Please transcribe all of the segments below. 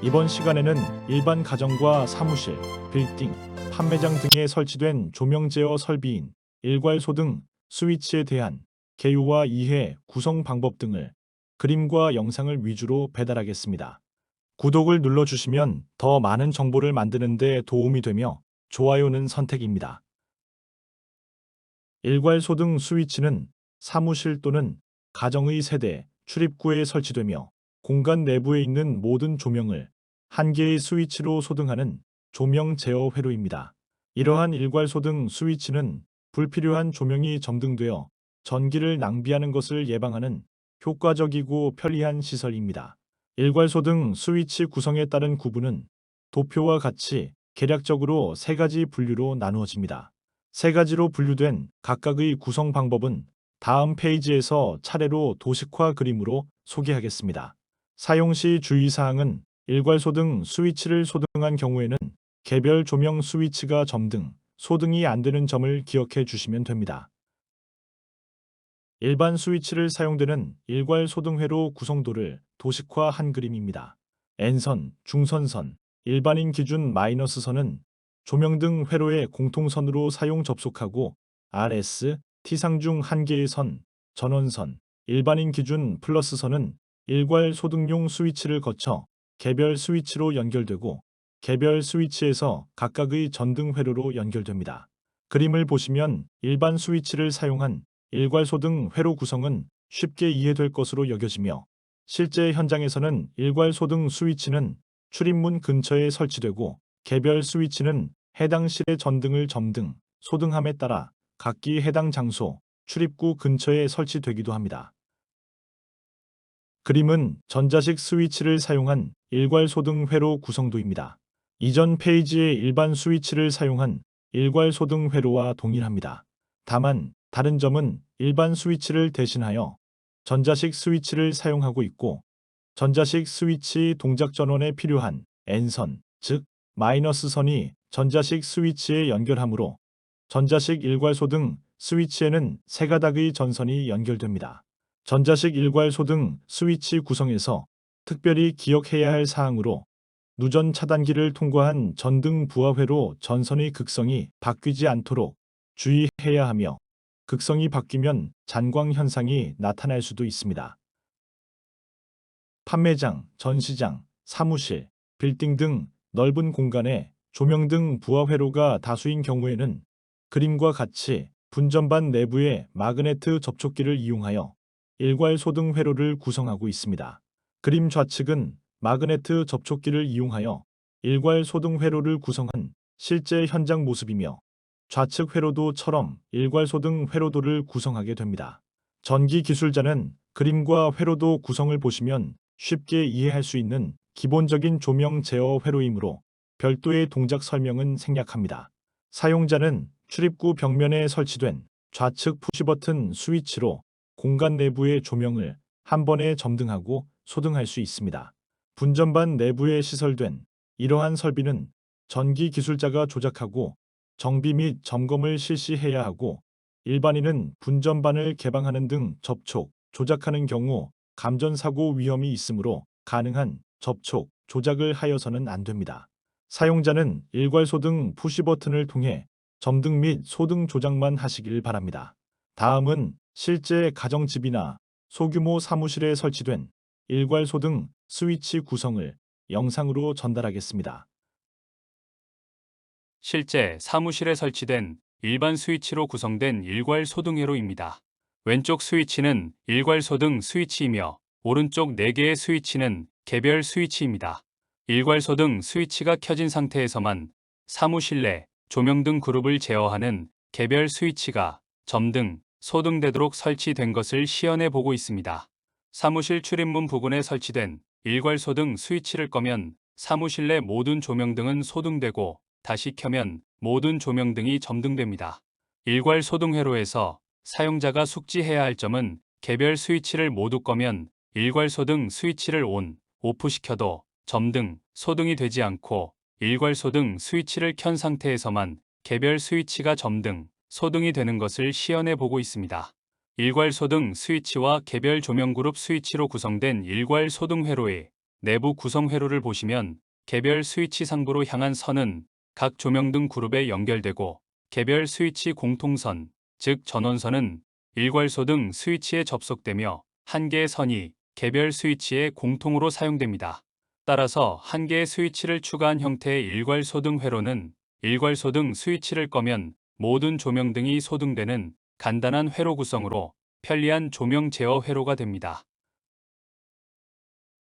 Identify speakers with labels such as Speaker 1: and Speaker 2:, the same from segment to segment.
Speaker 1: 이번 시간에는 일반 가정과 사무실, 빌딩, 판매장 등에 설치된 조명 제어 설비인 일괄소 등 스위치에 대한 개요와 이해, 구성 방법 등을 그림과 영상을 위주로 배달하겠습니다. 구독을 눌러주시면 더 많은 정보를 만드는 데 도움이 되며 좋아요는 선택입니다. 일괄소 등 스위치는 사무실 또는 가정의 세대, 출입구에 설치되며 공간 내부에 있는 모든 조명을 한 개의 스위치로 소등하는 조명 제어 회로입니다. 이러한 일괄 소 등 스위치는 불필요한 조명이 점등되어 전기를 낭비하는 것을 예방하는 효과적이고 편리한 시설입니다. 일괄 소 등 스위치 구성에 따른 구분은 도표와 같이 개략적으로 세 가지 분류로 나누어집니다. 세 가지로 분류된 각각의 구성 방법은 다음 페이지에서 차례로 도식화 그림으로 소개하겠습니다. 사용 시 주의사항은 일괄소 등 스위치를 소등한 경우에는 개별 조명 스위치가 점등, 소등이 안 되는 점을 기억해 주시면 됩니다. 일반 스위치를 사용되는 일괄 소등회로 구성도를 도식화한 그림입니다. N선, 중선선, 일반인 기준 마이너스 선은 조명 등 회로의 공통선으로 사용 접속하고 RS, T상 중 한 개의 선, 전원선, 일반인 기준 플러스 선은 일괄 소등용 스위치를 거쳐 개별 스위치로 연결되고 개별 스위치에서 각각의 전등 회로로 연결됩니다. 그림을 보시면 일반 스위치를 사용한 일괄 소 등 회로 구성은 쉽게 이해될 것으로 여겨지며 실제 현장에서는 일괄 소 등 스위치는 출입문 근처에 설치되고 개별 스위치는 해당 실의 전등을 점등, 소등함에 따라 각기 해당 장소, 출입구 근처에 설치되기도 합니다. 그림은 전자식 스위치를 사용한 일괄소등 회로 구성도입니다. 이전 페이지의 일반 스위치를 사용한 일괄소등 회로와 동일합니다. 다만 다른 점은 일반 스위치를 대신하여 전자식 스위치를 사용하고 있고 전자식 스위치 동작 전원에 필요한 N선, 즉 마이너스 선이 전자식 스위치에 연결하므로 전자식 일괄소 등 스위치에는 세 가닥의 전선이 연결됩니다. 전자식 일괄소 등 스위치 구성에서 특별히 기억해야 할 사항으로 누전 차단기를 통과한 전등 부하회로 전선의 극성이 바뀌지 않도록 주의해야 하며 극성이 바뀌면 잔광 현상이 나타날 수도 있습니다. 판매장, 전시장, 사무실, 빌딩 등 넓은 공간에 조명 등 부하 회로가 다수인 경우에는 그림과 같이 분전반 내부에 마그네트 접촉기를 이용하여 일괄 소등 회로를 구성하고 있습니다. 그림 좌측은 마그네트 접촉기를 이용하여 일괄 소등 회로를 구성한 실제 현장 모습이며 좌측 회로도처럼 일괄 소등 회로도를 구성하게 됩니다. 전기 기술자는 그림과 회로도 구성을 보시면 쉽게 이해할 수 있는 기본적인 조명 제어 회로이므로 별도의 동작 설명은 생략합니다. 사용자는 출입구 벽면에 설치된 좌측 푸시버튼 스위치로 공간 내부의 조명을 한 번에 점등하고 소등할 수 있습니다. 분전반 내부에 시설된 이러한 설비는 전기 기술자가 조작하고 정비 및 점검을 실시해야 하고 일반인은 분전반을 개방하는 등 접촉, 조작하는 경우 감전사고 위험이 있으므로 가능한 접촉, 조작을 하여서는 안 됩니다. 사용자는 일괄소 등 푸시 버튼을 통해 점등 및 소등 조작만 하시길 바랍니다. 다음은 실제 가정집이나 소규모 사무실에 설치된 일괄소 등 스위치 구성을 영상으로 전달하겠습니다.
Speaker 2: 실제 사무실에 설치된 일반 스위치로 구성된 일괄 소등회로입니다. 왼쪽 스위치는 일괄 소등 스위치이며 오른쪽 4개의 스위치는 개별 스위치입니다. 일괄 소등 스위치가 켜진 상태에서만 사무실 내 조명 등 그룹을 제어하는 개별 스위치가 점등, 소등되도록 설치된 것을 시연해 보고 있습니다. 사무실 출입문 부근에 설치된 일괄 소등 스위치를 꺼면 사무실 내 모든 조명등은 소등되고 다시 켜면 모든 조명등이 점등됩니다. 일괄 소등 회로에서 사용자가 숙지해야 할 점은 개별 스위치를 모두 꺼면 일괄 소등 스위치를 온, 오프 시켜도 점등, 소등이 되지 않고 일괄 소등 스위치를 켠 상태에서만 개별 스위치가 점등, 소등이 되는 것을 시연해 보고 있습니다. 일괄 소등 스위치와 개별 조명 그룹 스위치로 구성된 일괄 소등 회로의 내부 구성 회로를 보시면 개별 스위치 상부로 향한 선은 각 조명등 그룹에 연결되고 개별 스위치 공통선, 즉 전원선은 일괄소 등 스위치에 접속되며 한 개의 선이 개별 스위치에 공통으로 사용됩니다. 따라서 한 개의 스위치를 추가한 형태의 일괄소 등 회로는 일괄소 등 스위치를 꺼면 모든 조명등이 소등되는 간단한 회로 구성으로 편리한 조명 제어 회로가 됩니다.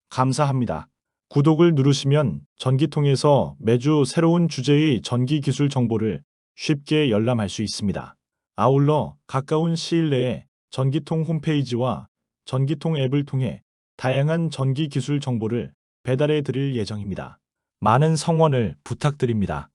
Speaker 1: 감사합니다. 구독을 누르시면 전기통에서 매주 새로운 주제의 전기 기술 정보를 쉽게 열람할 수 있습니다. 아울러 가까운 시일 내에 전기통 홈페이지와 전기통 앱을 통해 다양한 전기 기술 정보를 배달해 드릴 예정입니다. 많은 성원을 부탁드립니다.